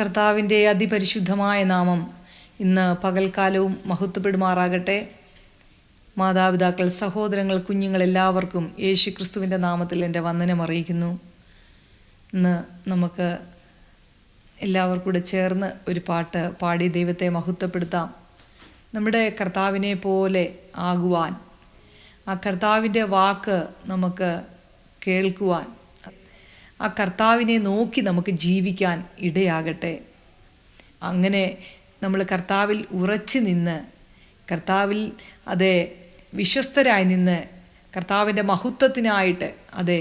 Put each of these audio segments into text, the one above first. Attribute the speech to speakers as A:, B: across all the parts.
A: കർത്താവിന്റെ അതിപരിശുദ്ധമായ നാമം ഇന്ന് പകൽക്കാലവും മഹത്വപ്പെടുമാറാകട്ടെ. മാതാപിതാക്കൾ സഹോദരങ്ങൾ കുഞ്ഞുങ്ങൾ എല്ലാവർക്കും യേശു ക്രിസ്തുവിന്റെ നാമത്തിൽ എന്റെ വന്ദനം അറിയിക്കുന്നു. ഇന്ന് നമുക്ക് എല്ലാവർക്കും കൂടെ ചേർന്ന് ഒരു പാട്ട് പാടി ദൈവത്തെ മഹത്വപ്പെടുത്താം. നമ്മുടെ കർത്താവിനെ പോലെ ആകുവാൻ ആ കർത്താവിന്റെ വാക്ക് നമുക്ക് കേൾക്കുവാൻ ആ കർത്താവിനെ നോക്കി നമുക്ക് ജീവിക്കാൻ ഇടയാകട്ടെ. അങ്ങനെ നമ്മൾ കർത്താവിൽ ഉറച്ചു നിന്ന് കർത്താവിൽ അതെ വിശ്വസ്തരായി നിന്ന് കർത്താവിന്റെ മഹത്വത്തിനായിട്ട് അതെ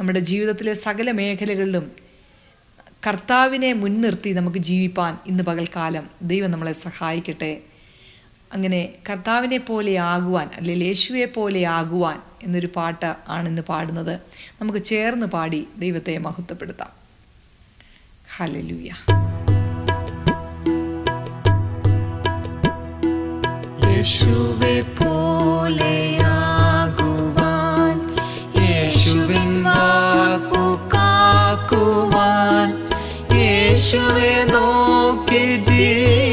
A: നമ്മുടെ ജീവിതത്തിലെ സകല മേഖലകളിലും കർത്താവിനെ മുൻനിർത്തി നമുക്ക് ജീവിപ്പാൻ ഇന്ന് പകൽക്കാലം ദൈവം നമ്മളെ സഹായിക്കട്ടെ. അങ്ങനെ കർത്താവിനെ പോലെ ആകുവാൻ അല്ലെങ്കിൽ യേശുവെ പോലെ ആകുവാൻ എന്നൊരു പാട്ട് ആണിന്ന് പാടുന്നത്. നമുക്ക് ചേർന്ന് പാടി ദൈവത്തെ മഹത്വപ്പെടുത്താം. ഹലലൂയ
B: യേശുവെ നോക്കി ജീവിപ്പാൻ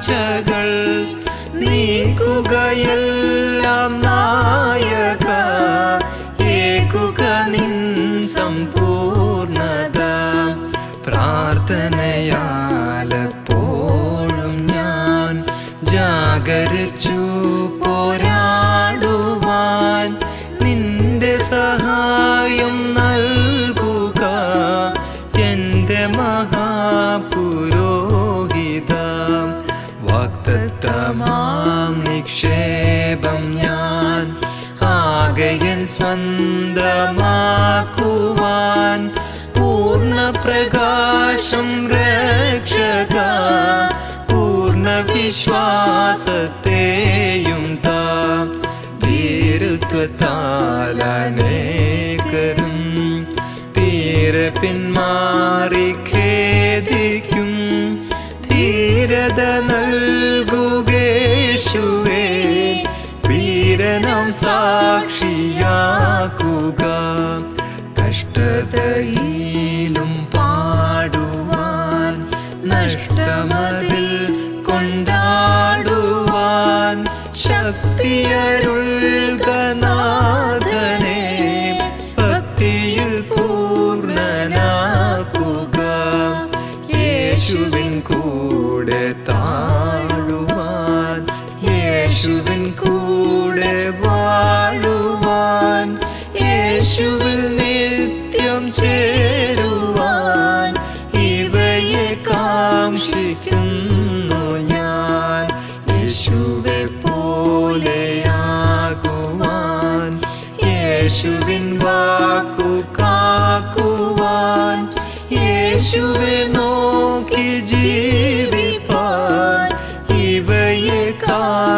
B: താഴ്ചകൾ നീക്കുകയെല്ലാം വാക്തത്വമാം നിക്ഷേപം ഞാൻ ആകയൻ സ്വന്തമാക്കുവാൻ പൂർണ പ്രകാശം രക്ഷക പൂർണ വിശ്വാസത്തെയും താ. ധീരത്വത്താലനേകരും തീരെ പിന്മാറി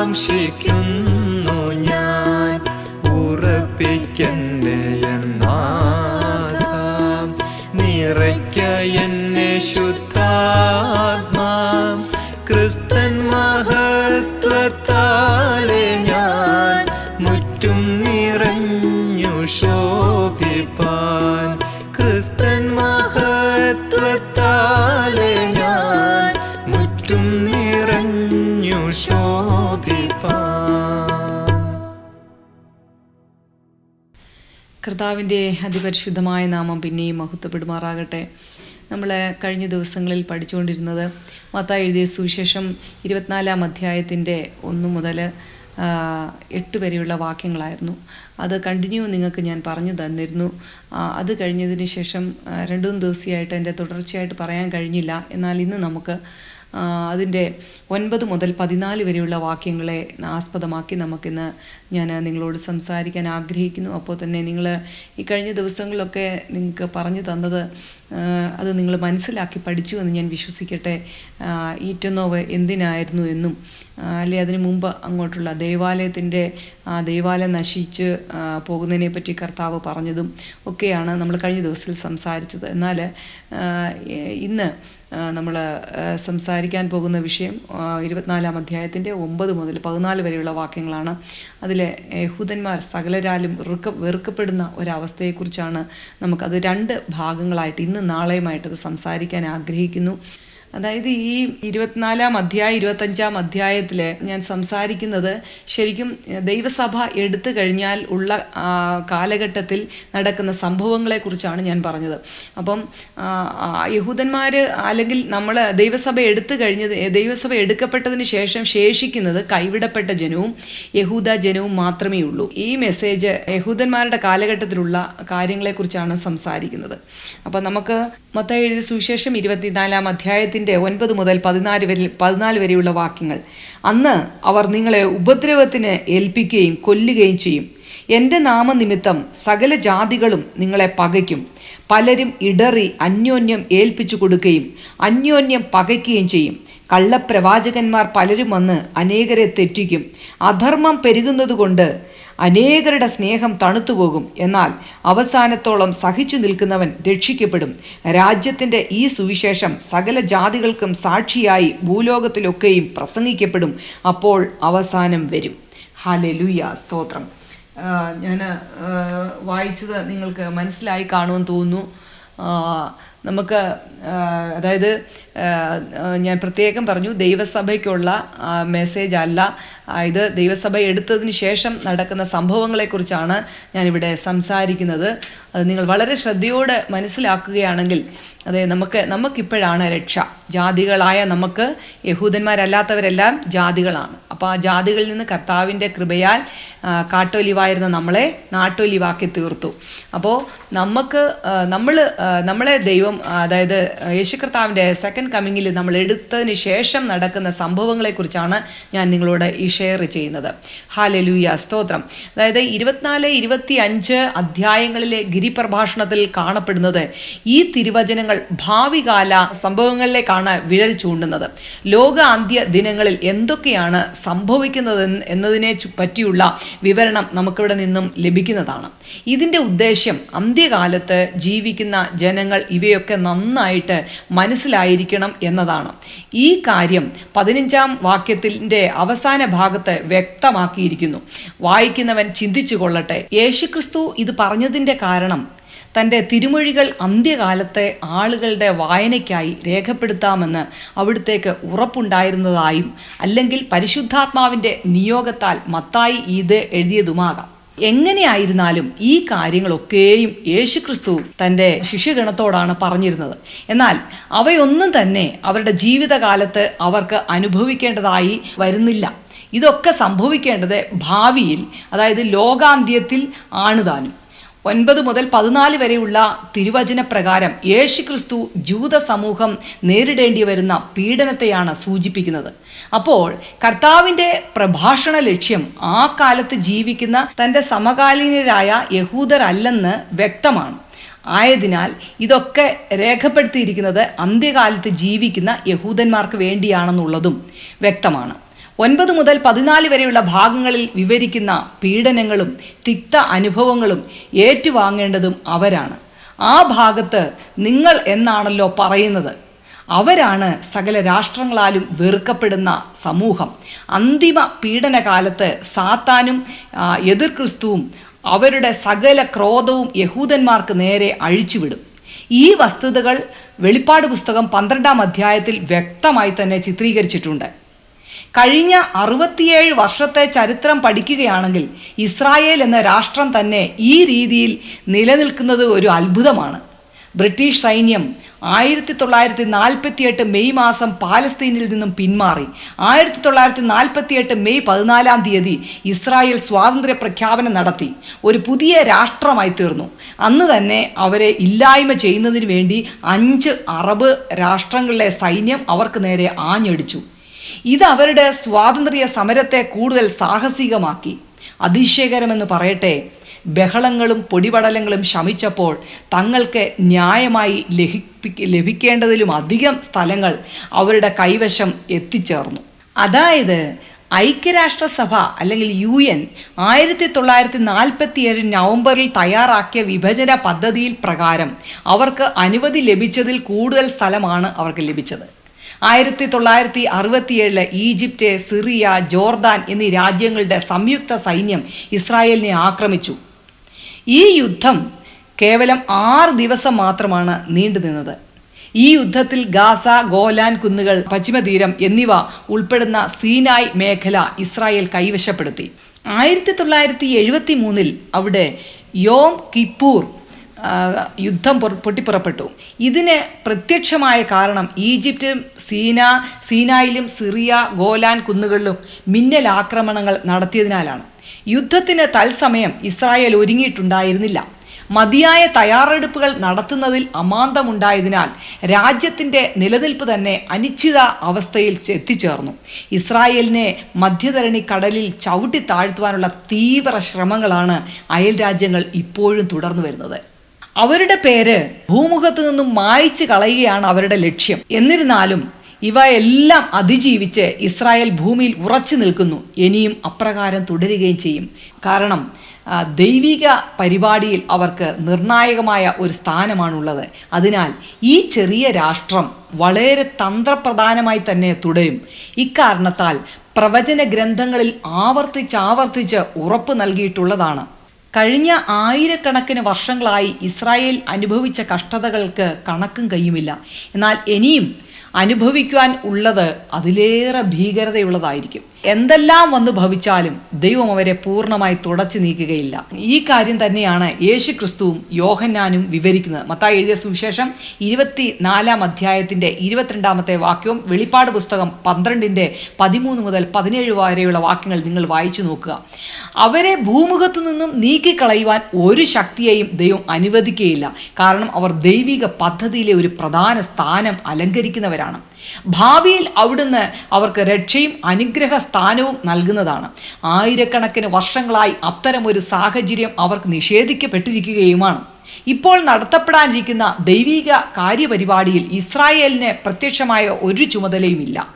B: കാക്ഷിക്കുന്നു ഞാൻ. ഉറപ്പിക്കന്നെ.
A: കർത്താവിന്റെ അതിപരിശുദ്ധമായ നാമം പിന്നെയും മഹത്വപ്പെടുമാറാകട്ടെ. നമ്മൾ കഴിഞ്ഞ ദിവസങ്ങളിൽ പഠിച്ചുകൊണ്ടിരുന്നത് മത്ത എഴുതിയ സുവിശേഷം ഇരുപത്തിനാലാം അധ്യായത്തിന്റെ ഒന്ന് മുതൽ എട്ട് വരെയുള്ള വാക്യങ്ങളായിരുന്നു. അത് കണ്ടിന്യൂ നിങ്ങൾക്ക് ഞാൻ പറഞ്ഞു തന്നിരുന്നു. അത് കഴിഞ്ഞതിന് ശേഷം രണ്ടു മൂന്ന് ദിവസമായിട്ട് എന്റെ തുടർച്ചയായിട്ട് പറയാൻ കഴിഞ്ഞില്ല. എന്നാൽ ഇന്ന് നമുക്ക് അതിന്റെ ഒൻപത് മുതൽ പതിനാല് വരെയുള്ള വാക്യങ്ങളെ ആസ്പദമാക്കി നമുക്കിന്ന് ഞാൻ നിങ്ങളോട് സംസാരിക്കാൻ ആഗ്രഹിക്കുന്നു. അപ്പോൾ തന്നെ നിങ്ങൾ ഈ കഴിഞ്ഞ ദിവസങ്ങളിലൊക്കെ നിങ്ങൾക്ക് പറഞ്ഞു തന്നത് അത് നിങ്ങൾ മനസ്സിലാക്കി പഠിച്ചു എന്ന് ഞാൻ വിശ്വസിക്കട്ടെ. ഈറ്റനോവ് എന്തിനായിരുന്നു എന്നും അല്ലെ അതിനു മുമ്പ് അങ്ങോട്ടുള്ള ദേവാലയത്തിന്റെ ആ ദേവാലയം നശിച്ച് പോകുന്നതിനെ പറ്റി കർത്താവ് പറഞ്ഞതും ഒക്കെയാണ് നമ്മൾ കഴിഞ്ഞ ദിവസത്തിൽ സംസാരിച്ചത്. എന്നാൽ ഇന്ന് നമ്മൾ സംസാരിക്കാൻ പോകുന്ന വിഷയം ഇരുപത്തിനാലാം അധ്യായത്തിന്റെ ഒമ്പത് മുതൽ പതിനാല് വരെയുള്ള വാക്യങ്ങളാണ്. അതിലെ യഹൂദന്മാർ സകലരാലും വെറുക്ക വെറുക്കപ്പെടുന്ന ഒരവസ്ഥയെക്കുറിച്ചാണ് നമുക്കത് രണ്ട് ഭാഗങ്ങളായിട്ട് ഇന്ന് നാളെയുമായിട്ട് അത് സംസാരിക്കാൻ ആഗ്രഹിക്കുന്നു. അതായത് ഈ ഇരുപത്തിനാലാം അധ്യായം ഇരുപത്തഞ്ചാം അധ്യായത്തിൽ ഞാൻ സംസാരിക്കുന്നത് ശരിക്കും ദൈവസഭ എടുത്തു കഴിഞ്ഞാൽ ഉള്ള കാലഘട്ടത്തിൽ നടക്കുന്ന സംഭവങ്ങളെക്കുറിച്ചാണ് ഞാൻ പറഞ്ഞത്. അപ്പം യഹൂദന്മാർ അല്ലെങ്കിൽ നമ്മൾ ദൈവസഭ എടുത്തു കഴിഞ്ഞത് ദൈവസഭ എടുക്കപ്പെട്ടതിന് ശേഷം ശേഷിക്കുന്നത് കൈവിടപ്പെട്ട ജനവും യഹൂദ ജനവും മാത്രമേ ഉള്ളൂ. ഈ മെസ്സേജ് യഹൂദന്മാരുടെ കാലഘട്ടത്തിലുള്ള കാര്യങ്ങളെക്കുറിച്ചാണ് സംസാരിക്കുന്നത്. അപ്പം നമുക്ക് മൊത്തം എഴുതിയ സുവിശേഷം ഇരുപത്തിനാലാം അധ്യായത്തിന്റെ ഒൻപത് മുതൽ പതിനാല് വരെ പതിനാല് വരെയുള്ള വാക്യങ്ങൾ. അന്ന് അവർ നിങ്ങളെ ഉപദ്രവത്തിന് ഏൽപ്പിക്കുകയും കൊല്ലുകയും ചെയ്യും. എന്റെ നാമനിമിത്തം സകല ജാതികളും നിങ്ങളെ പകയ്ക്കും. പലരും ഇടറി അന്യോന്യം ഏൽപ്പിച്ചു കൊടുക്കുകയും അന്യോന്യം പകയ്ക്കുകയും ചെയ്യും. കള്ളപ്രവാചകന്മാർ പലരും വന്ന് അനേകരെ തെറ്റിക്കും. അധർമ്മം പെരുകുന്നതുകൊണ്ട് അനേകരുടെ സ്നേഹം തണുത്തുപോകും. എന്നാൽ അവസാനത്തോളം സഹിച്ചു നിൽക്കുന്നവൻ രക്ഷിക്കപ്പെടും. രാജ്യത്തിന്റെ ഈ സുവിശേഷം സകല ജാതികൾക്കും സാക്ഷിയായി ഭൂലോകത്തിലൊക്കെയും പ്രസംഗിക്കപ്പെടും. അപ്പോൾ അവസാനം വരും. ഹലലുയ സ്തോത്രം. ഞാൻ വായിച്ചത് നിങ്ങൾക്ക് മനസ്സിലായി കാണുമെന്ന് തോന്നുന്നു. നമുക്ക് അതായത് ഞാൻ പ്രത്യേകം പറഞ്ഞു ദൈവസഭയ്ക്കുള്ള മെസ്സേജ് അല്ല. ഇത് ദൈവസഭ എടുത്തതിന് ശേഷം നടക്കുന്ന സംഭവങ്ങളെക്കുറിച്ചാണ് ഞാനിവിടെ സംസാരിക്കുന്നത്. അത് നിങ്ങൾ വളരെ ശ്രദ്ധയോടെ മനസ്സിലാക്കുകയാണെങ്കിൽ അതെ നമുക്ക് നമുക്കിപ്പോഴാണ് രക്ഷ. ജാതികളായ നമുക്ക് യഹൂദന്മാരല്ലാത്തവരെല്ലാം ജാതികളാണ്. അപ്പോൾ ആ ജാതികളിൽ നിന്ന് കർത്താവിന്റെ കൃപയാൽ കാട്ടൊലിവായിരുന്ന നമ്മളെ നാട്ടൊലിവാക്കി തീർത്തു. അപ്പോൾ നമുക്ക് നമ്മൾ നമ്മളെ ദൈവം ആ, അതായത് യേശു കർത്താവിന്റെ സെക്കൻഡ് കമ്മിങ്ങിൽ നമ്മൾ എടുത്തതിന് ശേഷം നടക്കുന്ന സംഭവങ്ങളെക്കുറിച്ചാണ് ഞാൻ നിങ്ങളോട് ഈ ഷെയർ ചെയ്യുന്നത്. ഹാലലൂയ സ്തോത്രം. അതായത് ഇരുപത്തിനാല് ഇരുപത്തി അഞ്ച് അധ്യായങ്ങളിലെ ഗിരിപ്രഭാഷണത്തിൽ കാണപ്പെടുന്നത് ഈ തിരുവചനങ്ങൾ ഭാവികാല സംഭവങ്ങളിലേക്കാണ് വിരൽ ചൂണ്ടുന്നത്. ലോക അന്ത്യ ദിനങ്ങളിൽ എന്തൊക്കെയാണ് സംഭവിക്കുന്നത് എന്നതിനെ പറ്റിയുള്ള വിവരണം നമുക്കിവിടെ നിന്നും ലഭിക്കുന്നതാണ്. ഇതിന്റെ ഉദ്ദേശ്യം അന്ത്യകാലത്ത് ജീവിക്കുന്ന ജനങ്ങൾ ഇവയൊക്കെ നന്നായിട്ട് മനസ്സിലായിരിക്കണം എന്നതാണ്. ഈ കാര്യം പതിനഞ്ചാം വാക്യത്തിന്റെ അവസാന ഭാഗത്ത് വ്യക്തമാക്കിയിരിക്കുന്നു. വായിക്കുന്നവൻ ചിന്തിച്ചു കൊള്ളട്ടെ. യേശുക്രിസ്തു ഇത് പറഞ്ഞതിന്റെ കാരണം തന്റെ തിരുമൊഴികൾ അന്ത്യകാലത്തെ ആളുകളുടെ വായനയ്ക്കായി രേഖപ്പെടുത്താമെന്ന് അവിടുത്തേക്ക് ഉറപ്പുണ്ടായിരുന്നതായും അല്ലെങ്കിൽ പരിശുദ്ധാത്മാവിന്റെ നിയോഗത്താൽ മത്തായി ഇത് എഴുതിയതുമാകാം. എങ്ങനെയായിരുന്നാലും ഈ കാര്യങ്ങളൊക്കെയും യേശുക്രിസ്തു തന്റെ ശിഷ്യഗണത്തോടാണ് പറഞ്ഞിരുന്നത്. എന്നാൽ അവയൊന്നും തന്നെ അവരുടെ ജീവിതകാലത്ത് അവർക്ക് അനുഭവിക്കേണ്ടതായി വരുന്നില്ല. ഇതൊക്കെ സംഭവിക്കേണ്ടത് ഭാവിയിൽ അതായത് ലോകാന്ത്യത്തിൽ ആണ് താനും. ഒൻപത് മുതൽ പതിനാല് വരെയുള്ള തിരുവചന പ്രകാരം യേശുക്രിസ്തു ജൂത സമൂഹം നേരിടേണ്ടി വരുന്ന പീഡനത്തെയാണ് സൂചിപ്പിക്കുന്നത്. അപ്പോൾ കർത്താവിന്റെ പ്രഭാഷണ ലക്ഷ്യം ആ കാലത്ത് ജീവിക്കുന്ന തന്റെ സമകാലീനരായ യഹൂദരല്ലെന്ന് വ്യക്തമാണ്. ആയതിനാൽ ഇതൊക്കെ രേഖപ്പെടുത്തിയിരിക്കുന്നത് അന്ത്യകാലത്ത് ജീവിക്കുന്ന യഹൂദന്മാർക്ക് വേണ്ടിയാണെന്നുള്ളതും വ്യക്തമാണ്. ഒൻപത് മുതൽ പതിനാല് വരെയുള്ള ഭാഗങ്ങളിൽ വിവരിക്കുന്ന പീഡനങ്ങളും തിക്ത അനുഭവങ്ങളും ഏറ്റുവാങ്ങേണ്ടതും അവരാണ്. ആ ഭാഗത്ത് നിങ്ങൾ എന്നാണല്ലോ പറയുന്നത്? അവരാണ് സകല രാഷ്ട്രങ്ങളാലും വെറുക്കപ്പെടുന്ന സമൂഹം. അന്തിമ പീഡനകാലത്ത് സാത്താനും എതിർ ക്രിസ്തുവും അവരുടെ സകല ക്രോധവും യഹൂദന്മാർക്ക് നേരെ അഴിച്ചുവിടും. ഈ വസ്തുതകൾ വെളിപ്പാട് പുസ്തകം പന്ത്രണ്ടാം അധ്യായത്തിൽ വ്യക്തമായി തന്നെ ചിത്രീകരിച്ചിട്ടുണ്ട്. കഴിഞ്ഞ അറുപത്തിയേഴ് വർഷത്തെ ചരിത്രം പഠിക്കുകയാണെങ്കിൽ ഇസ്രായേൽ എന്ന രാഷ്ട്രം തന്നെ ഈ രീതിയിൽ നിലനിൽക്കുന്നത് ഒരു അത്ഭുതമാണ്. ബ്രിട്ടീഷ് സൈന്യം ആയിരത്തി തൊള്ളായിരത്തി നാൽപ്പത്തിയെട്ട് മെയ് മാസം പാലസ്തീനിൽ നിന്നും പിന്മാറി. ആയിരത്തി തൊള്ളായിരത്തി നാൽപ്പത്തിയെട്ട് മെയ് പതിനാലാം തീയതി ഇസ്രായേൽ സ്വാതന്ത്ര്യ പ്രഖ്യാപനം നടത്തി. ഒരു പുതിയ രാഷ്ട്രമായി തീർന്നു. അന്ന് തന്നെ അവരെ ഇല്ലായ്മ ചെയ്യുന്നതിന് വേണ്ടി അഞ്ച് അറബ് രാഷ്ട്രങ്ങളിലെ സൈന്യം അവർക്ക് നേരെ ആഞ്ഞടിച്ചു. ഇത് അവരുടെ സ്വാതന്ത്ര്യ സമരത്തെ കൂടുതൽ സാഹസികമാക്കി. അതിശയകരമെന്ന് പറയട്ടെ ബഹളങ്ങളും പൊടിപടലങ്ങളും ശമിച്ചപ്പോൾ തങ്ങൾക്ക് ന്യായമായി ലഭിപ്പി ലഭിക്കേണ്ടതിലും അധികം സ്ഥലങ്ങൾ അവരുടെ കൈവശം എത്തിച്ചേർന്നു. അതായത് ഐക്യരാഷ്ട്രസഭ അല്ലെങ്കിൽ യു എൻ ആയിരത്തി തൊള്ളായിരത്തി നാൽപ്പത്തി ഏഴ് നവംബറിൽ തയ്യാറാക്കിയ വിഭജന പദ്ധതിയിൽ പ്രകാരം അവർക്ക് അനുമതി ലഭിച്ചതിൽ കൂടുതൽ സ്ഥലമാണ് അവർക്ക് ലഭിച്ചത്. ആയിരത്തി തൊള്ളായിരത്തി അറുപത്തിയേഴിൽ ഈജിപ്റ്റ് സിറിയ ജോർദാൻ എന്നീ രാജ്യങ്ങളുടെ സംയുക്ത സൈന്യം ഇസ്രായേലിനെ ആക്രമിച്ചു. ഈ യുദ്ധം കേവലം ആറ് ദിവസം മാത്രമാണ് നീണ്ടുനിന്നത് ഈ യുദ്ധത്തിൽ ഗാസ ഗോലാൻ കുന്നുകൾ പശ്ചിമതീരം എന്നിവ ഉൾപ്പെടുന്ന സീനായ് മേഖല ഇസ്രായേൽ കൈവശപ്പെടുത്തി. ആയിരത്തി തൊള്ളായിരത്തി എഴുപത്തി മൂന്നിൽ അവിടെ യോം കിപ്പൂർ യുദ്ധം പൊട്ടിപ്പുറപ്പെട്ടു. ഇതിന് പ്രത്യക്ഷമായ കാരണം ഈജിപ്റ്റും സീന സീനായിലും സിറിയ ഗോലാൻ കുന്നുകളിലും മിന്നൽ ആക്രമണങ്ങൾ നടത്തിയതിനാലാണ്. യുദ്ധത്തിന് തത്സമയം ഇസ്രായേൽ ഒരുങ്ങിയിട്ടുണ്ടായിരുന്നില്ല. മതിയായ തയ്യാറെടുപ്പുകൾ നടത്തുന്നതിൽ അമാന്തമുണ്ടായതിനാൽ രാജ്യത്തിന്റെ നിലനിൽപ്പ് തന്നെ അനിശ്ചിത അവസ്ഥയിൽ എത്തിച്ചേർന്നു. ഇസ്രായേലിനെ മധ്യധരണി കടലിൽ ചവിട്ടി താഴ്ത്തുവാനുള്ള തീവ്ര ശ്രമങ്ങളാണ് അയൽ രാജ്യങ്ങൾ ഇപ്പോഴും തുടർന്നു വരുന്നത്. അവരുടെ പേര് ഭൂമുഖത്ത് നിന്നും മായ്ച്ചു കളയുകയാണ് അവരുടെ ലക്ഷ്യം. എന്നിരുന്നാലും ഇവ എല്ലാം അതിജീവിച്ച് ഇസ്രായേൽ ഭൂമിയിൽ ഉറച്ചു നിൽക്കുന്നു. ഇനിയും അപ്രകാരം തുടരുകയും ചെയ്യും. കാരണം ദൈവിക പരിപാടിയിൽ അവർക്ക് നിർണായകമായ ഒരു സ്ഥാനമാണുള്ളത്. അതിനാൽ ഈ ചെറിയ രാഷ്ട്രം വളരെ തന്ത്രപ്രധാനമായി തന്നെ തുടരും. ഇക്കാരണത്താൽ പ്രവചന ഗ്രന്ഥങ്ങളിൽ ആവർത്തിച്ചാവർത്തിച്ച് ഉറപ്പ് നൽകിയിട്ടുള്ളതാണ്. കഴിഞ്ഞ ആയിരക്കണക്കിന് വർഷങ്ങളായി ഇസ്രായേൽ അനുഭവിച്ച കഷ്ടതകൾക്ക് കണക്കും കയ്യുമില്ല എന്നാൽ ഇനിയും അനുഭവിക്കുവാൻ ഉള്ളത് അതിലേറെ ഭീകരതയുള്ളതായിരിക്കും. എന്തെല്ലാം വന്ന് ഭവിച്ചാലും ദൈവം അവരെ പൂർണമായി തുടച്ചു നീക്കുകയില്ല. ഈ കാര്യം തന്നെയാണ് യേശു ക്രിസ്തുവും യോഹന്നാനും വിവരിക്കുന്നത്. മത്തായി എഴുതിയ സുവിശേഷം ഇരുപത്തി നാലാം അധ്യായത്തിന്റെ ഇരുപത്തിരണ്ടാമത്തെ വാക്യവും വെളിപ്പാട് പുസ്തകം പന്ത്രണ്ടിന്റെ പതിമൂന്ന് മുതൽ പതിനേഴ് വരെയുള്ള വാക്യങ്ങൾ നിങ്ങൾ വായിച്ചു നോക്കുക. അവരെ ഭൂമുഖത്തു നിന്നും നീക്കിക്കളയുവാൻ ഒരു ശക്തിയെയും ദൈവം അനുവദിക്കുകയില്ല. കാരണം അവർ ദൈവിക പദ്ധതിയിലെ ഒരു പ്രധാന സ്ഥാനം അലങ്കരിക്കുന്നവരാണ്. ഭാവിയിൽ അവിടുന്ന് അവർക്ക് രക്ഷയും അനുഗ്രഹ സ്ഥാനവും നൽകുന്നതാണ്. ആയിരക്കണക്കിന് വർഷങ്ങളായി അത്തരമൊരു സാഹചര്യം അവർക്ക് നിഷേധിക്കപ്പെട്ടിരിക്കുകയുമാണ്. ഇപ്പോൾ നടത്തപ്പെടാനിരിക്കുന്ന ദൈവിക കാര്യപരിപാടിയിൽ ഇസ്രായേലിന് പ്രത്യക്ഷമായ ഒരു ചുമതലയുമില്ല.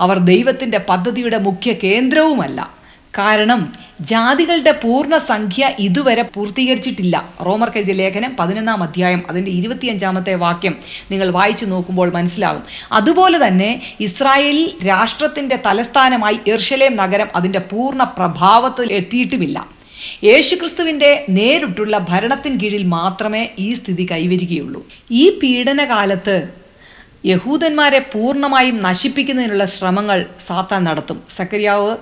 A: അവർ ദൈവത്തിന്റെ പദ്ധതിയുടെ മുഖ്യ കേന്ദ്രവുമല്ല. കാരണം ജാതികളുടെ പൂർണ സംഖ്യ ഇതുവരെ പൂർത്തീകരിച്ചിട്ടില്ല. റോമർ എഴുതിയ ലേഖനം പതിനൊന്നാം അധ്യായം അതിന്റെ ഇരുപത്തിയഞ്ചാമത്തെ വാക്യം നിങ്ങൾ വായിച്ചു നോക്കുമ്പോൾ മനസ്സിലാകും. അതുപോലെ തന്നെ ഇസ്രായേലിൽ രാഷ്ട്രത്തിന്റെ തലസ്ഥാനമായി എർഷലേം നഗരം അതിന്റെ പൂർണ പ്രഭാവത്തിൽ എത്തിയിട്ടുമില്ല. യേശുക്രിസ്തുവിന്റെ നേരിട്ടുള്ള ഭരണത്തിൻ കീഴിൽ മാത്രമേ ഈ സ്ഥിതി കൈവരികയുള്ളൂ. ഈ പീഡനകാലത്ത് യഹൂദന്മാരെ പൂർണമായും നശിപ്പിക്കുന്നതിനുള്ള ശ്രമങ്ങൾ സാത്താൻ നടത്തും. സക്കരിയാവ്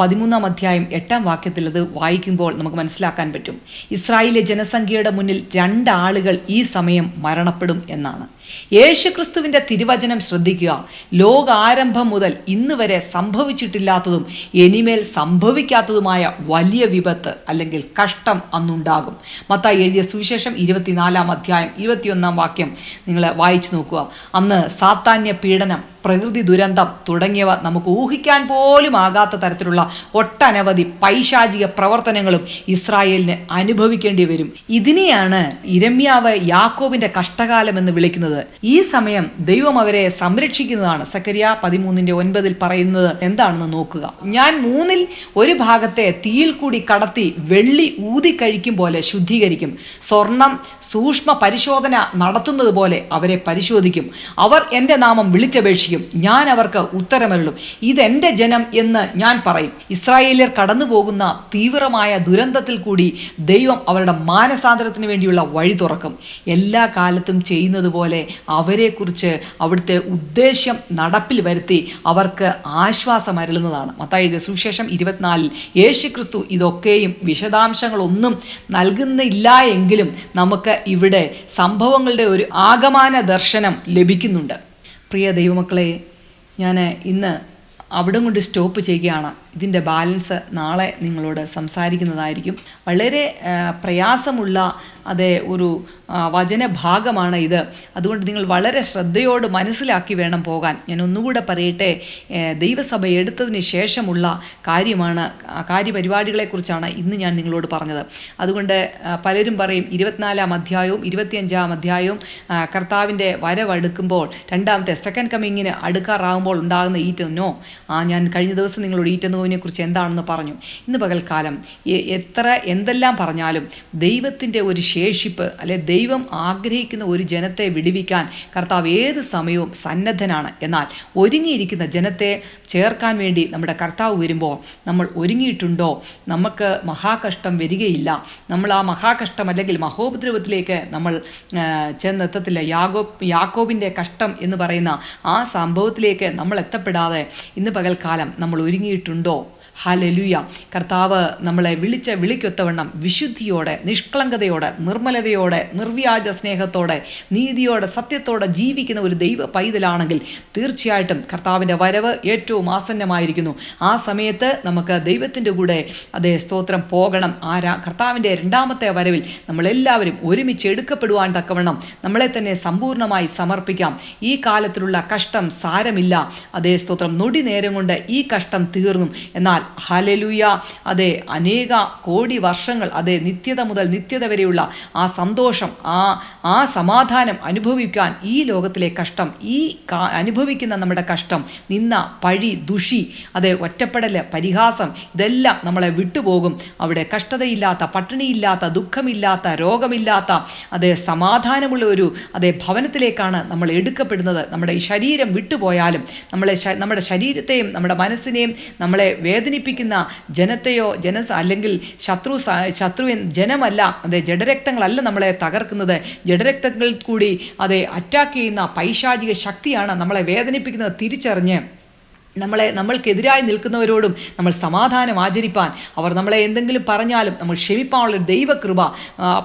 A: പതിമൂന്നാം അധ്യായം എട്ടാം വാക്യത്തിൽ അത് വായിക്കുമ്പോൾ നമുക്ക് മനസ്സിലാക്കാൻ പറ്റും. ഇസ്രായേലിലെ ജനസംഖ്യയുടെ മുന്നിൽ രണ്ടാളുകൾ ഈ സമയം മരണപ്പെടും എന്നാണ്. യേശുക്രിസ്തുവിന്റെ തിരുവചനം ശ്രദ്ധിക്കുക. ലോകാരംഭം മുതൽ ഇന്ന് വരെ സംഭവിച്ചിട്ടില്ലാത്തതും ഇനിമേൽ സംഭവിക്കാത്തതുമായ വലിയ വിപത്ത് അല്ലെങ്കിൽ കഷ്ടം അന്നുണ്ടാകും. മത്തായി എഴുതിയ സുവിശേഷം ഇരുപത്തിനാലാം അധ്യായം ഇരുപത്തിയൊന്നാം വാക്യം നിങ്ങൾ വായിച്ചു നോക്കുക. അന്ന് സാത്താന്യ പീഡനം പ്രകൃതി ദുരന്തം തുടങ്ങിയവ നമുക്ക് ഊഹിക്കാൻ പോലും ആകാത്ത തരത്തിലുള്ള ഒട്ടനവധി പൈശാചിക പ്രവർത്തനങ്ങളും ഇസ്രായേലിന് അനുഭവിക്കേണ്ടി വരും. ഇതിനെയാണ് ഇരമ്യാവ് യാക്കോബിന്റെ കഷ്ടകാലം എന്ന് വിളിക്കുന്നത്. ഈ സമയം ദൈവം അവരെ സംരക്ഷിക്കുന്നതാണ്. സക്കരിയ പതിമൂന്നിന്റെ ഒൻപതിൽ പറയുന്നത് എന്താണെന്ന് നോക്കുക. ഞാൻ മൂന്നിൽ ഒരു ഭാഗത്തെ തീയിൽ കൂടി കടത്തി വെള്ളി ഊതി കഴിക്കും പോലെ ശുദ്ധീകരിക്കും. സ്വർണം സൂക്ഷ്മ പരിശോധന നടത്തുന്നത് പോലെ അവരെ പരിശോധിക്കും. അവർ എന്റെ നാമം വിളിച്ചപേക്ഷിക്കും. ഞാൻ അവർക്ക് ഉത്തരമരുളും. ഇതെന്റെ ജനം എന്ന് ഞാൻ പറയും. ഇസ്രായേലിയർ കടന്നു പോകുന്ന തീവ്രമായ ദുരന്തത്തിൽ കൂടി ദൈവം അവരുടെ മാനസാന്തരത്തിന് വേണ്ടിയുള്ള വഴി തുറക്കും. എല്ലാ കാലത്തും ചെയ്യുന്നത് പോലെ അവരെക്കുറിച്ച് അവിടുത്തെ ഉദ്ദേശ്യം നടപ്പിൽ വരുത്തി അവർക്ക് ആശ്വാസം മത്തായത് സുവിശേഷം ഇരുപത്തിനാലിൽ യേശു ക്രിസ്തു ഇതൊക്കെയും വിശദാംശങ്ങളൊന്നും നൽകുന്നില്ല എങ്കിലും നമുക്ക് ഇവിടെ സംഭവങ്ങളുടെ ഒരു ആഗമാന ദർശനം ലഭിക്കുന്നുണ്ട്. പ്രിയ ദൈവമക്കളെ ഞാൻ ഇന്ന് അവിടം കൊണ്ട് സ്റ്റോപ്പ് ചെയ്യുകയാണ്. ഇതിന്റെ ബാലൻസ് നാളെ നിങ്ങളോട് സംസാരിക്കുന്നതായിരിക്കും. വളരെ പ്രയാസമുള്ള അതെ ഒരു വചനഭാഗമാണ് ഇത്. അതുകൊണ്ട് നിങ്ങൾ വളരെ ശ്രദ്ധയോട് മനസ്സിലാക്കി വേണം പോകാൻ. ഞാൻ ഒന്നുകൂടെ പറയട്ടെ ദൈവസഭ എടുത്തതിന് ശേഷമുള്ള കാര്യമാണ് കാര്യപരിപാടികളെക്കുറിച്ചാണ് ഇന്ന് ഞാൻ നിങ്ങളോട് പറഞ്ഞത്. അതുകൊണ്ട് പലരും പറയും ഇരുപത്തിനാലാം അധ്യായവും ഇരുപത്തിയഞ്ചാം അധ്യായവും കർത്താവിന്റെ വരവടുക്കുമ്പോൾ രണ്ടാമത്തെ സെക്കൻഡ് കമ്മിങ്ങിന് അടുക്കാറാകുമ്പോൾ ഉണ്ടാകുന്ന ഈറ്റെന്നോ ആ ഞാൻ കഴിഞ്ഞ ദിവസം നിങ്ങളോട് ഈറ്റുന്നതിനെ കുറിച്ച് എന്താണെന്ന് പറഞ്ഞു. ഇന്ന് പകൽക്കാലം എത്ര എന്തെല്ലാം പറഞ്ഞാലും ദൈവത്തിന്റെ ഒരു ശേഷിപ്പ് അല്ലെ ദൈവം ആഗ്രഹിക്കുന്ന ഒരു ജനത്തെ വിടുവിക്കാൻ കർത്താവ് ഏത് സമയവും സന്നദ്ധനാണ്. എന്നാൽ ഒരുങ്ങിയിരിക്കുന്ന ജനത്തെ ചേർക്കാൻ വേണ്ടി നമ്മുടെ കർത്താവ് വരുമ്പോൾ നമ്മൾ ഒരുങ്ങിയിട്ടുണ്ടോ? നമുക്ക് മഹാകഷ്ടം വരികയില്ല. നമ്മൾ ആ മഹാകഷ്ടം അല്ലെങ്കിൽ മഹോപദ്രവത്തിലേക്ക് നമ്മൾ ചെന്നെത്തത്തില്ല യാഗോ യാക്കോബിന്റെ കഷ്ടം എന്ന് പറയുന്ന ആ സംഭവത്തിലേക്ക് നമ്മൾ എത്തപ്പെടാതെ ഇന്ന് പകൽക്കാലം നമ്മൾ ഒരുങ്ങിയിട്ടുണ്ടോ? ഹാലലുയ കർത്താവ് നമ്മളെ വിളിച്ച വിളിക്കൊത്തവണ്ണം വിശുദ്ധിയോടെ നിഷ്കളങ്കതയോടെ നിർമ്മലതയോടെ നിർവ്യാജ സ്നേഹത്തോടെ നീതിയോടെ സത്യത്തോടെ ജീവിക്കുന്ന ഒരു ദൈവ പൈതലാണെങ്കിൽ തീർച്ചയായിട്ടും കർത്താവിന്റെ വരവ് ഏറ്റവും ആസന്നമായിരിക്കുന്നു. ആ സമയത്ത് നമുക്ക് ദൈവത്തിന്റെ കൂടെ അതേ സ്തോത്രം പോകണം. ആ രാ- കർത്താവിന്റെ രണ്ടാമത്തെ വരവിൽ നമ്മളെല്ലാവരും ഒരുമിച്ച് എടുക്കപ്പെടുവാൻ തക്കവണ്ണം നമ്മളെ തന്നെ സമ്പൂർണമായി സമർപ്പിക്കാം. ഈ കാലത്തിലുള്ള കഷ്ടം സാരമില്ല. അതേ സ്തോത്രം. നൊടി നേരം കൊണ്ട് ഈ കഷ്ടം തീർന്നു. എന്നാൽ ഹലലുയ. അതെ അനേക കോടി വർഷങ്ങൾ അതെ നിത്യത മുതൽ നിത്യത വരെയുള്ള ആ സന്തോഷം ആ ആ സമാധാനം അനുഭവിക്കാൻ ഈ ലോകത്തിലെ കഷ്ടം ഈ അനുഭവിക്കുന്ന നമ്മുടെ കഷ്ടം നിന്ന പഴി ദുഷി അതെ ഒറ്റപ്പെടൽ പരിഹാസം ഇതെല്ലാം നമ്മളെ വിട്ടുപോകും. അവിടെ കഷ്ടതയില്ലാത്ത പട്ടിണിയില്ലാത്ത ദുഃഖമില്ലാത്ത രോഗമില്ലാത്ത അതെ സമാധാനമുള്ള ഒരു അതെ ഭവനത്തിലേക്കാണ് നമ്മൾ എടുക്കപ്പെടുന്നത്. നമ്മുടെ ശരീരം വിട്ടുപോയാലും നമ്മളെ നമ്മുടെ ശരീരത്തെയും നമ്മുടെ മനസ്സിനെയും നമ്മളെ വേദനിപ്പിക്കുന്ന ജനത്തെയോ ജനസ അല്ലെങ്കിൽ ശത്രു ശത്രു ജനമല്ല അതെ ജഡരക്തങ്ങളല്ല നമ്മളെ തകർക്കുന്നത്. ജഡരക്തങ്ങളിൽ കൂടി അതെ അറ്റാക്ക് ചെയ്യുന്ന പൈശാചിക ശക്തിയാണ് നമ്മളെ വേദനിപ്പിക്കുന്നത് തിരിച്ചറിഞ്ഞ്. നമ്മളെ നമ്മൾക്കെതിരായി നിൽക്കുന്നവരോടും നമ്മൾ സമാധാനം ആചരിപ്പാൻ അവർ നമ്മളെ എന്തെങ്കിലും പറഞ്ഞാലും നമ്മൾ ക്ഷമിപ്പാനുള്ള ദൈവകൃപ.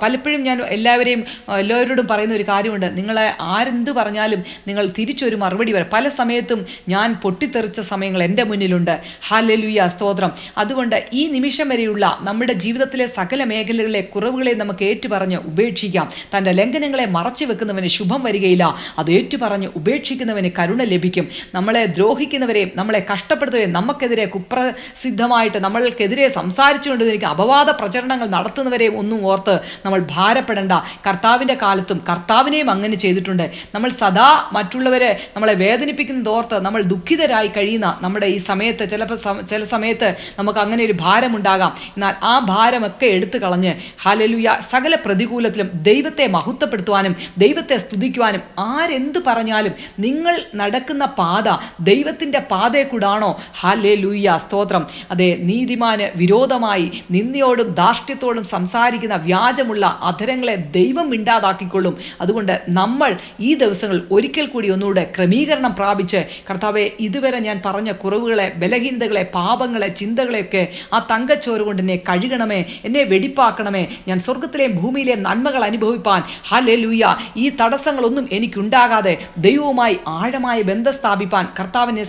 A: പലപ്പോഴും ഞാൻ എല്ലാവരെയും എല്ലാവരോടും പറയുന്ന ഒരു കാര്യമുണ്ട്. നിങ്ങളെ ആരെന്ത് പറഞ്ഞാലും നിങ്ങൾ തിരിച്ചൊരു മറുപടി വരെ പല സമയത്തും ഞാൻ പൊട്ടിത്തെറിച്ച സമയങ്ങൾ എന്റെ മുന്നിലുണ്ട്. ഹാലലുയ സ്തോത്രം. അതുകൊണ്ട് ഈ നിമിഷം വരെയുള്ള നമ്മുടെ ജീവിതത്തിലെ സകല മേഖലകളിലെ കുറവുകളെ നമുക്ക് ഏറ്റുപറഞ്ഞ് ഉപേക്ഷിക്കാം. തന്റെ ലംഘനങ്ങളെ മറച്ചു വെക്കുന്നവന് ശുഭം വരികയില്ല. അത് ഏറ്റുപറഞ്ഞ് ഉപേക്ഷിക്കുന്നവന് കരുണ ലഭിക്കും. നമ്മളെ ദ്രോഹിക്കുന്നവരെയും നമ്മളെ കഷ്ടപ്പെടുത്തുകയും നമുക്കെതിരെ കുപ്രസിദ്ധമായിട്ട് നമ്മൾക്കെതിരെ സംസാരിച്ചുകൊണ്ടിരിക്കുക അപവാദ പ്രചരണങ്ങൾ നടത്തുന്നവരെയും ഒന്നും ഓർത്ത് നമ്മൾ ഭാരപ്പെടേണ്ട. കർത്താവിന്റെ കാലത്തും കർത്താവിനെയും അങ്ങനെ ചെയ്തിട്ടുണ്ട്. നമ്മൾ സദാ മറ്റുള്ളവരെ നമ്മളെ വേദനിപ്പിക്കുന്നത് ഓർത്ത് നമ്മൾ ദുഃഖിതരായി കഴിയുന്ന നമ്മുടെ ഈ സമയത്ത് ചിലപ്പോൾ ചില സമയത്ത് നമുക്ക് അങ്ങനെ ഒരു ഭാരമുണ്ടാകാം. എന്നാൽ ആ ഭാരമൊക്കെ എടുത്തു കളഞ്ഞ് ഹലലുയ സകല പ്രതികൂലത്തിലും ദൈവത്തെ മഹത്വപ്പെടുത്തുവാനും ദൈവത്തെ സ്തുതിക്കുവാനും ആരെന്ത് പറഞ്ഞാലും നിങ്ങൾ നടക്കുന്ന പാത ദൈവത്തിന്റെ പാതയെ കൂടാണോ ഹാലേ ലൂയ്യ സ്തോത്രം. അതെ നീതിമാന് വിരോധമായി നിന്ദയോടും ധാർഷ്ട്യത്തോടും സംസാരിക്കുന്ന വ്യാജമുള്ള അധരങ്ങളെ ദൈവം മിണ്ടാതാക്കിക്കൊള്ളും. അതുകൊണ്ട് നമ്മൾ ഈ ദിവസങ്ങൾ ഒരിക്കൽ കൂടി ഒന്നുകൂടെ ക്രമീകരണം പ്രാപിച്ച് കർത്താവെ ഇതുവരെ ഞാൻ പറഞ്ഞ കുറവുകളെ ബലഹീനതകളെ പാപങ്ങളെ ചിന്തകളെയൊക്കെ ആ തങ്കച്ചോറ് കൊണ്ട് എന്നെ കഴുകണമേ എന്നെ വെടിപ്പാക്കണമേ. ഞാൻ സ്വർഗത്തിലെയും ഭൂമിയിലെയും നന്മകൾ അനുഭവിപ്പാൻ ഹലേ ലൂയ ഈ തടസ്സങ്ങളൊന്നും എനിക്കുണ്ടാകാതെ ദൈവവുമായി ആഴമായ ബന്ധം സ്ഥാപിപ്പാൻ കർത്താവിനെ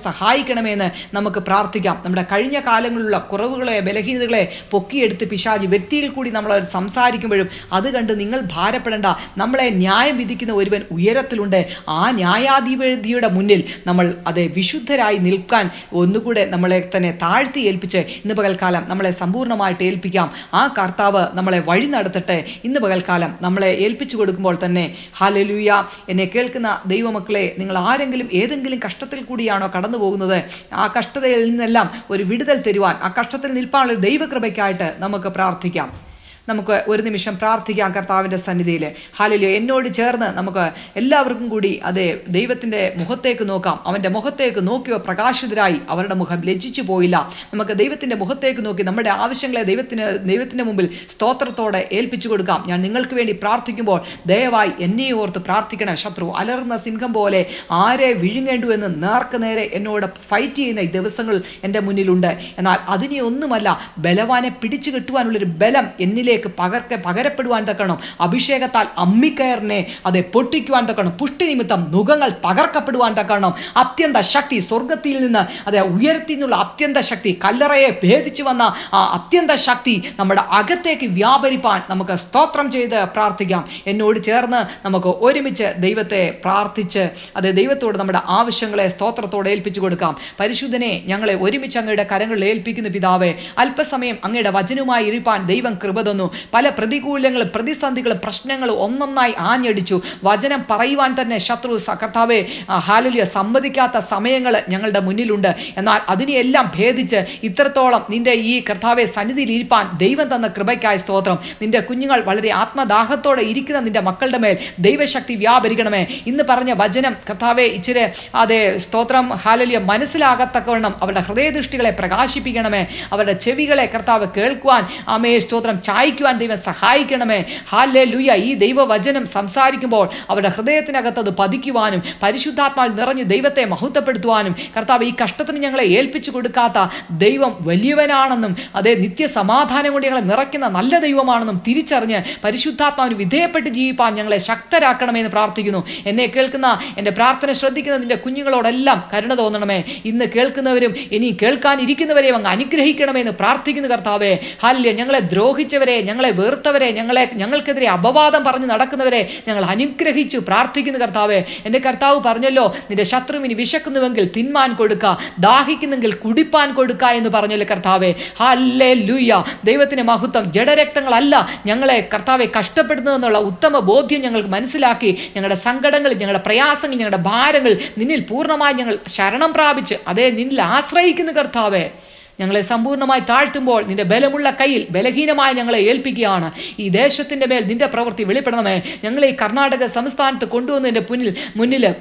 A: സഹായിക്കണമെന്ന് നമുക്ക് പ്രാർത്ഥിക്കാം. നമ്മുടെ കഴിഞ്ഞ കാലങ്ങളിലുള്ള കുറവുകളെ ബലഹീനതകളെ പൊക്കിയെടുത്ത് പിശാജ് വ്യക്തിയിൽ കൂടി നമ്മൾ സംസാരിക്കുമ്പോഴും അത് കണ്ട് നിങ്ങൾ ഭാരപ്പെടേണ്ട. നമ്മളെ ന്യായം വിധിക്കുന്ന ഒരുവൻ ഉയരത്തിലുണ്ട്. ആ ന്യായാധിപതിയുടെ മുന്നിൽ നമ്മൾ അതെ വിശുദ്ധരായി നിൽക്കാൻ ഒന്നുകൂടെ നമ്മളെ തന്നെ താഴ്ത്തി ഏൽപ്പിച്ച് ഇന്ന് പകൽക്കാലം നമ്മളെ സമ്പൂർണമായിട്ട് ഏൽപ്പിക്കാം. ആ കർത്താവ് നമ്മളെ വഴി നടത്തട്ടെ. ഇന്ന് പകൽക്കാലം നമ്മളെ ഏൽപ്പിച്ചു കൊടുക്കുമ്പോൾ തന്നെ ഹാലലൂയ എന്നെ കേൾക്കുന്ന ദൈവമക്കളെ നിങ്ങൾ ആരെങ്കിലും ഏതെങ്കിലും കഷ്ടത്തിൽ കൂടിയാണോ കടന്നു പോകുന്നത് ആ കഷ്ടതയിൽ നിന്നെല്ലാം ഒരു വിടുതൽ തരുവാൻ ആ കഷ്ടത്തിൽ നിൽപ്പാനുള്ള ദൈവകൃപയ്ക്കായിട്ട് നമുക്ക് പ്രാർത്ഥിക്കാം. നമുക്ക് ഒരു നിമിഷം പ്രാർത്ഥിക്കാം കർത്താവിന്റെ സന്നിധിയിൽ. ഹാലിലോ എന്നോട് ചേർന്ന് നമുക്ക് എല്ലാവർക്കും കൂടി അതെ ദൈവത്തിന്റെ മുഖത്തേക്ക് നോക്കാം. അവന്റെ മുഖത്തേക്ക് നോക്കിയോ പ്രകാശിതരായി. അവരുടെ മുഖം ലജ്ജിച്ചു പോയില്ല. നമുക്ക് ദൈവത്തിന്റെ മുഖത്തേക്ക് നോക്കി നമ്മുടെ ആവശ്യങ്ങളെ ദൈവത്തിന് ദൈവത്തിന്റെ മുമ്പിൽ സ്തോത്രത്തോടെ ഏൽപ്പിച്ചു കൊടുക്കാം. ഞാൻ നിങ്ങൾക്ക് വേണ്ടി പ്രാർത്ഥിക്കുമ്പോൾ ദയവായി എന്നെ ഓർത്ത് പ്രാർത്ഥിക്കണം. ശത്രു അലർന്ന സിംഹം പോലെ ആരെ വിഴുങ്ങേണ്ടു എന്ന് നേർക്ക് നേരെ എന്നോട് ഫൈറ്റ് ചെയ്യുന്ന ഈ ദിവസങ്ങൾ എന്റെ മുന്നിലുണ്ട്. എന്നാൽ അതിനെ ഒന്നുമല്ല ബലവാനെ പിടിച്ചു കെട്ടുവാനുള്ളൊരു ബലം എന്നിലേക്ക് ഭൂമിയിലേക്ക് പകർക്കെ പകരപ്പെടുവാൻ തക്കണം? അഭിഷേകത്താൽ അമ്മിക്കയറിനെ അതെ പൊട്ടിക്കുവാൻ തക്കണം? പുഷ്ടി നിമിത്തം നുഖങ്ങൾ തകർക്കപ്പെടുവാൻ തക്കണം? അത്യന്ത ശക്തി സ്വർഗത്തിൽ നിന്ന് അതെ ഉയരത്തിൽ നിന്നുള്ള അത്യന്ത ശക്തി കല്ലറയെ ഭേദിച്ചു വന്ന ആ അത്യന്ത ശക്തി നമ്മുടെ അകത്തേക്ക് വ്യാപരിപ്പാൻ നമുക്ക് സ്തോത്രം ചെയ്ത് പ്രാർത്ഥിക്കാം. എന്നോട് ചേർന്ന് നമുക്ക് ഒരുമിച്ച് ദൈവത്തെ പ്രാർത്ഥിച്ച് അതെ ദൈവത്തോട് നമ്മുടെ ആവശ്യങ്ങളെ സ്തോത്രത്തോടെ ഏൽപ്പിച്ചു കൊടുക്കാം. പരിശുദ്ധനെ ഞങ്ങളെ ഒരുമിച്ച് അങ്ങയുടെ കരങ്ങളിൽ ഏൽപ്പിക്കുന്നു പിതാവേ അല്പസമയം അങ്ങയുടെ വചനവുമായി ഇരിപ്പാൻ ദൈവം കൃപ പല പ്രതികൂലങ്ങളും പ്രതിസന്ധികളും പ്രശ്നങ്ങളും ഒന്നൊന്നായി ആഞ്ഞടിച്ചു. വചനം പറയുവാൻ തന്നെ ശത്രു കർത്താവെ ഹാലലിയ സമ്മതിക്കാത്ത സമയങ്ങൾ ഞങ്ങളുടെ മുന്നിലുണ്ട്. എന്നാൽ അതിനെയെല്ലാം ഭേദിച്ച് ഇത്രത്തോളം നിന്റെ ഈ കർത്താവെ സന്നിധിയിൽ ഇരിപ്പാൻ ദൈവം തന്ന കൃപയ്ക്കായ സ്തോത്രം. നിന്റെ കുഞ്ഞുങ്ങൾ വളരെ ആത്മദാഹത്തോടെ ഇരിക്കുന്ന നിന്റെ മക്കളുടെ മേൽ ദൈവശക്തി വ്യാപരിക്കണമേ. ഇന്ന് പറഞ്ഞ വചനം കർത്താവെ ഇച്ചിരി അതെ സ്തോത്രം ഹാലലിയ മനസ്സിലാകത്തക്കവണ്ണം അവരുടെ ഹൃദയദൃഷ്ടികളെ പ്രകാശിപ്പിക്കണമേ. അവരുടെ ചെവികളെ കർത്താവ് കേൾക്കുവാൻ അമേ സ്തോത്രം ചായ്ക്കുവാൻ ദൈവം സഹായിക്കണമേ. ഹാലെ ലുയ ഈ ദൈവവചനം സംസാരിക്കുമ്പോൾ അവരുടെ ഹൃദയത്തിനകത്ത് അത് പതിക്കുവാനും പരിശുദ്ധാത്മാവിൽ നിറഞ്ഞ് ദൈവത്തെ മഹത്വപ്പെടുത്തുവാനും കർത്താവ് ഈ കഷ്ടത്തിന് ഞങ്ങളെ ഏൽപ്പിച്ചു കൊടുക്കാത്ത ദൈവം വലിയവനാണെന്നും അതേ നിത്യസമാധാനം കൊണ്ട് ഞങ്ങളെ നിറയ്ക്കുന്ന നല്ല ദൈവമാണെന്നും തിരിച്ചറിഞ്ഞ് പരിശുദ്ധാത്മാവിന് വിധേയപ്പെട്ട് ജീവിപ്പാൻ ഞങ്ങളെ ശക്തരാക്കണമെന്ന് പ്രാർത്ഥിക്കുന്നു. എന്നെ കേൾക്കുന്ന എന്റെ പ്രാർത്ഥന ശ്രദ്ധിക്കുന്ന നിന്റെ കുഞ്ഞുങ്ങളോടെല്ലാം കരുണ തോന്നണമേ. ഇന്ന് കേൾക്കുന്നവരും ഇനി കേൾക്കാനിരിക്കുന്നവരെയും അങ്ങ് അനുഗ്രഹിക്കണമെന്ന് പ്രാർത്ഥിക്കുന്നു കർത്താവേ. ഹല്യ ഞങ്ങളെ ദ്രോഹിച്ചവരെ ഞങ്ങളെ വെറുത്തവരെ ഞങ്ങളെ ഞങ്ങൾക്കെതിരെ അപവാദം പറഞ്ഞ് നടക്കുന്നവരെ ഞങ്ങൾ അനുഗ്രഹിച്ചു പ്രാർത്ഥിക്കുന്നു കർത്താവേ. എന്റെ കർത്താവ് പറഞ്ഞല്ലോ നിന്റെ ശത്രുവിന് വിശക്കുന്നുവെങ്കിൽ തിന്മാൻ കൊടുക്കുക ദാഹിക്കുന്നെങ്കിൽ കുടിപ്പാൻ കൊടുക്കുക എന്ന് പറഞ്ഞല്ലോ കർത്താവേ. ഹല്ലേ ലൂയ ദൈവത്തിന്റെ മഹത്വം ജഡരക്തങ്ങളല്ല ഞങ്ങളെ കർത്താവെ കഷ്ടപ്പെടുന്നതെന്നുള്ള ഉത്തമ ബോധ്യം ഞങ്ങൾക്ക് മനസ്സിലാക്കി ഞങ്ങളുടെ സങ്കടങ്ങൾ ഞങ്ങളുടെ പ്രയാസങ്ങൾ ഞങ്ങളുടെ ഭാരങ്ങൾ നിന്നിൽ പൂർണമായി ഞങ്ങൾ ശരണം പ്രാപിച്ച് അതേ നിന്നിൽ ആശ്രയിക്കുന്ന കർത്താവേ. ഞങ്ങളെ സമ്പൂർണമായി താഴ്ത്തുമ്പോൾ നിന്റെ ബലമുള്ള കയ്യിൽ ബലഹീനമായ ഞങ്ങളെ ഏൽപ്പിക്കുകയാണ്. ഈ ദേശത്തിന്റെ മേൽ നിന്റെ പ്രവൃത്തി വെളിപ്പെടണമേ. ഞങ്ങളെ ഈ കർണാടക സംസ്ഥാനത്ത് കൊണ്ടുവന്നതിന്റെ മുന്നിൽ മുന്നിൽ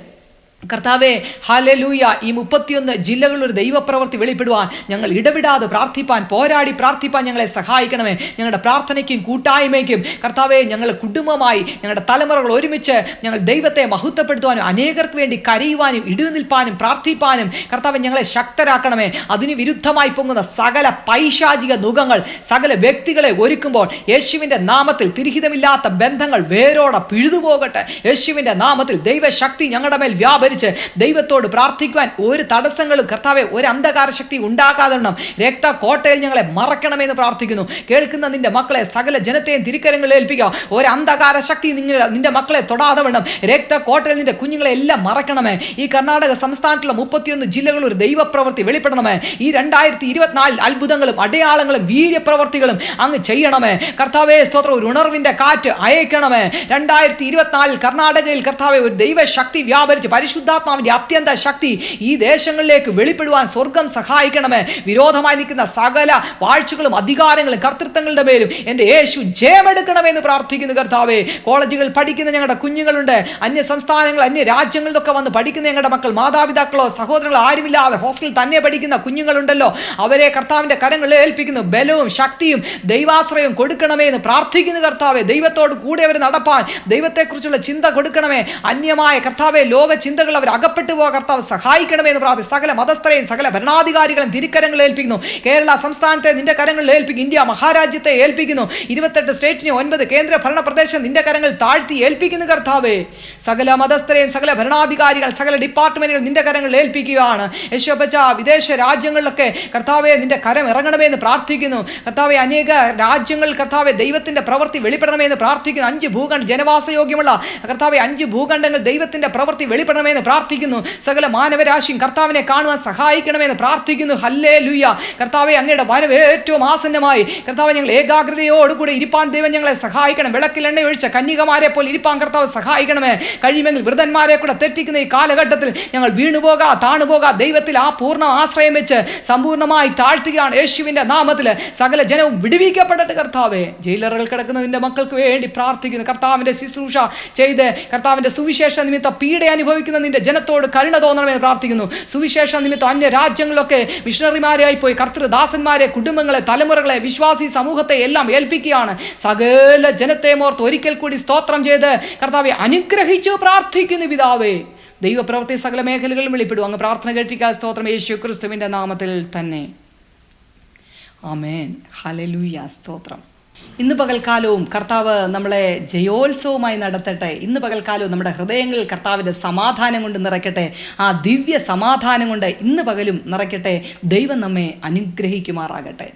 A: കർത്താവെ ഹാലലൂയ ഈ മുപ്പത്തിയൊന്ന് ജില്ലകളിലൊരു ദൈവപ്രവൃത്തി വെളിപ്പെടുവാൻ ഞങ്ങൾ ഇടവിടാതെ പ്രാർത്ഥിപ്പാൻ പോരാടി പ്രാർത്ഥിപ്പാൻ ഞങ്ങളെ സഹായിക്കണമേ. ഞങ്ങളുടെ പ്രാർത്ഥനയ്ക്കും കൂട്ടായ്മയ്ക്കും കർത്താവെ ഞങ്ങൾ കുടുംബമായി ഞങ്ങളുടെ തലമുറകൾ ഒരുമിച്ച് ഞങ്ങൾ ദൈവത്തെ മഹത്വപ്പെടുത്തുവാനും അനേകർക്ക് വേണ്ടി കരയുവാനും ഇടുനിൽപ്പാനും പ്രാർത്ഥിപ്പാനും കർത്താവെ ഞങ്ങളെ ശക്തരാക്കണമേ. അതിന് വിരുദ്ധമായി പൊങ്ങുന്ന സകല പൈശാചിക നുഖങ്ങൾ സകല വ്യക്തികളെ ഒരുക്കുമ്പോൾ യേശുവിന്റെ നാമത്തിൽ തിരിഹിതമില്ലാത്ത ബന്ധങ്ങൾ വേരോടെ പിഴുതുപോകട്ടെ. യേശുവിന്റെ നാമത്തിൽ ദൈവശക്തി ഞങ്ങളുടെ മേൽ വ്യാപരിച്ച് ദൈവത്തോട് പ്രാർത്ഥിക്കുവാൻ ഒരു തടസ്സങ്ങളും കർത്താവെ ഒരു അന്ധകാര ശക്തി ഉണ്ടാകാതെ രക്ത കോട്ടയിൽ ഞങ്ങളെ മറക്കണമെന്ന് പ്രാർത്ഥിക്കുന്നു. കേൾക്കുന്ന നിന്റെ മക്കളെ സകല ജനത്തെയും തിരിക്കരങ്ങളിൽ ഏൽപ്പിക്കുക. ഒരു അന്ധകാര ശക്തി നിങ്ങളുടെ നിന്റെ മക്കളെ തൊടാതെ വേണം രക്ത കോട്ടയിൽ നിന്റെ കുഞ്ഞുങ്ങളെ എല്ലാം മറക്കണമേ. ഈ കർണാടക സംസ്ഥാനത്തുള്ള മുപ്പത്തിയൊന്ന് ജില്ലകളിൽ ഒരു ദൈവപ്രവൃത്തി വെളിപ്പെടണമേ. ഈ രണ്ടായിരത്തി ഇരുപത്തിനാലിൽ അത്ഭുതങ്ങളും അടയാളങ്ങളും വീര്യപ്രവർത്തികളും അങ്ങ് ചെയ്യണമേ. കർത്താവെ സ്തോത്രം. ഒരു ഉണർവിന്റെ കാറ്റ് അയക്കണമേ. രണ്ടായിരത്തി ഇരുപത്തിനാലിൽ കർണാടകയിൽ കർത്താവെ ഒരു ദൈവശക്തി വ്യാപരിച്ച് പരിശുദ്ധാത്മാവിന്റെ അത്യന്ത ശക്തി ഈ ദേശങ്ങളിലേക്ക് വെളിപ്പെടുവാൻ സ്വർഗം സഹായിക്കണമേ. വിരോധമായി നിൽക്കുന്ന സകല വാഴ്ചകളും അധികാരങ്ങളും കർത്തൃത്വങ്ങളുടെ മേലും എന്റെ യേശു ജയമെടുക്കണമെന്ന് പ്രാർത്ഥിക്കുന്നു കർത്താവേ. കോളേജുകൾ പഠിക്കുന്ന ഞങ്ങളുടെ കുഞ്ഞുങ്ങളുണ്ട്. അന്യ സംസ്ഥാനങ്ങൾ അന്യ രാജ്യങ്ങളിലൊക്കെ വന്ന് പഠിക്കുന്ന ഞങ്ങളുടെ മക്കൾ മാതാപിതാക്കളോ സഹോദരങ്ങളോ ആരുമില്ലാതെ ഹോസ്റ്റലിൽ തന്നെ പഠിക്കുന്ന കുഞ്ഞുങ്ങളുണ്ടല്ലോ. അവരെ കർത്താവിന്റെ കരങ്ങളിൽ ഏൽപ്പിക്കുന്നു. ബലവും ശക്തിയും ദൈവാശ്രയവും കൊടുക്കണമേ എന്ന് പ്രാർത്ഥിക്കുന്നു കർത്താവെ. ദൈവത്തോട് കൂടെ അവർ നടപ്പാൻ ദൈവത്തെക്കുറിച്ചുള്ള ചിന്ത കൊടുക്കണമേ. അന്യമായ കർത്താവെ ലോക ചിന്തകൾ അവർ അകപ്പെട്ടു പോകാൻ കർത്താവ് സഹായിക്കണമെന്ന് പ്രാർത്ഥി സകല മതസ്ഥരെയും സകല ഭരണാധികാരികളും തിരിക്കരങ്ങളിൽ ഏൽപ്പിക്കുന്നു. കേരള സംസ്ഥാനത്തെ നിന്റെ കരങ്ങളിൽ ഏൽപ്പിക്കും. ഇന്ത്യ മഹാരാജ്യത്തെ ഏൽപ്പിക്കുന്നു. ഇരുപത്തെട്ട് സ്റ്റേറ്റിനെ ഒൻപത് കേന്ദ്ര ഭരണ പ്രദേശം നിന്റെ കരങ്ങൾ താഴ്ത്തി ഏൽപ്പിക്കുന്നു കർത്താവേ. സകല മതസ്ഥരെയും സകല ഭരണാധികാരികൾ സകല ഡിപ്പാർട്ട്മെന്റുകൾ നിന്റെ കരങ്ങളിൽ ഏൽപ്പിക്കുകയാണ്. യശോപച്ച വിദേശ രാജ്യങ്ങളിലൊക്കെ കർത്താവെ നിന്റെ കരം ഇറങ്ങണമെന്ന് പ്രാർത്ഥിക്കുന്നു. കർത്താവെ അനേക രാജ്യങ്ങൾ കർത്താവെ ദൈവത്തിന്റെ പ്രവൃത്തി വെളിപ്പെടണമെന്ന് പ്രാർത്ഥിക്കുന്നു. അഞ്ച് ഭൂഖണ്ഡ ജനവാസയോഗ്യമുള്ള കർത്താവെ അഞ്ച് ഭൂഖണ്ഡങ്ങൾ ദൈവത്തിന്റെ പ്രവൃത്തി വെളിപ്പെടണമെന്ന് പ്രാർത്ഥിക്കുന്നു. സകല മാനവരാശിയും കർത്താവിനെ കാണുവാൻ സഹായിക്കണമെന്ന് പ്രാർത്ഥിക്കുന്നു. ഹല്ലേ ലുയ്യ കർത്താവെ അങ്ങയുടെ വരവ് ഏറ്റവും ആസന്നമായി. കർത്താവ് ഞങ്ങൾ ഏകാഗ്രതയോടുകൂടി ഇരിപ്പാൻ ദൈവം ഞങ്ങളെ സഹായിക്കണം. വിളക്കിൽ എണ്ണ ഒഴിച്ച കന്യകമാരെ പോലെ ഇരിപ്പാൻ കർത്താവ് സഹായിക്കണമേ. കഴിയുമെങ്കിൽ വൃതന്മാരെ കൂടെ തെറ്റിക്കുന്ന ഈ കാലഘട്ടത്തിൽ ഞങ്ങൾ വീണുപോകാ താണുപോകാ. ദൈവത്തിൽ ആ പൂർണ ആശ്രയം വെച്ച് സമ്പൂർണമായി താഴ്ത്തുകയാണ് യേശുവിന്റെ നാമത്തിൽ. സകല ജനവും വിടുവിക്കപ്പെടട്ടെ കർത്താവെ. ജയിലറുകൾ കിടക്കുന്ന നിന്റെ മക്കൾക്ക് വേണ്ടി പ്രാർത്ഥിക്കുന്നു. കർത്താവിന്റെ ശുശ്രൂഷ ചെയ്ത് കർത്താവിന്റെ സുവിശേഷ നിമിത്തം പീഡ അനുഭവിക്കുന്ന നിന്റെ ജനത്തോട് കരുണ തോന്നണമെന്ന് പ്രാർത്ഥിക്കുന്നു. സുവിശേഷ നിമിത്തം അന്യ രാജ്യങ്ങളിലൊക്കെ മിഷണറിമാരായി പോയി കർത്തൃദാസന്മാരെ കുടുംബങ്ങളെ തലമുറകളെ വിശ്വാസി സമൂഹത്തെ എല്ലാം ഏൽപ്പിക്കുകയാണ്. സകല ജനത്തെ മോർത്ത് ഒരിക്കൽ കൂടി സ്തോത്രം ചെയ്ത് കർത്താവെ അനുഗ്രഹിച്ചു പ്രാർത്ഥിക്കുന്നു പിതാവേ. ദൈവപ്രവൃത്തി സകല മേഖലകളിലും വെളിപ്പെടും. അങ്ങ് പ്രാർത്ഥന കേട്ടിരിക്കാൻ സ്തോത്രം യേശു ക്രിസ്തുവിന്റെ നാമത്തിൽ തന്നെ. ആമേൻ. ഹലലൂയ സ്തോത്രം. ഇന്ന് പകൽക്കാലവും കർത്താവ് നമ്മളെ ജയോത്സവമായി നടത്തട്ടെ. ഇന്ന് പകൽക്കാലവും നമ്മുടെ ഹൃദയങ്ങളിൽ കർത്താവിന്റെ സമാധാനം കൊണ്ട് നിറയ്ക്കട്ടെ. ആ ദിവ്യ സമാധാനം കൊണ്ട് ഇന്ന് പകലും നിറയ്ക്കട്ടെ. ദൈവം നമ്മെ അനുഗ്രഹിക്കുമാറാകട്ടെ.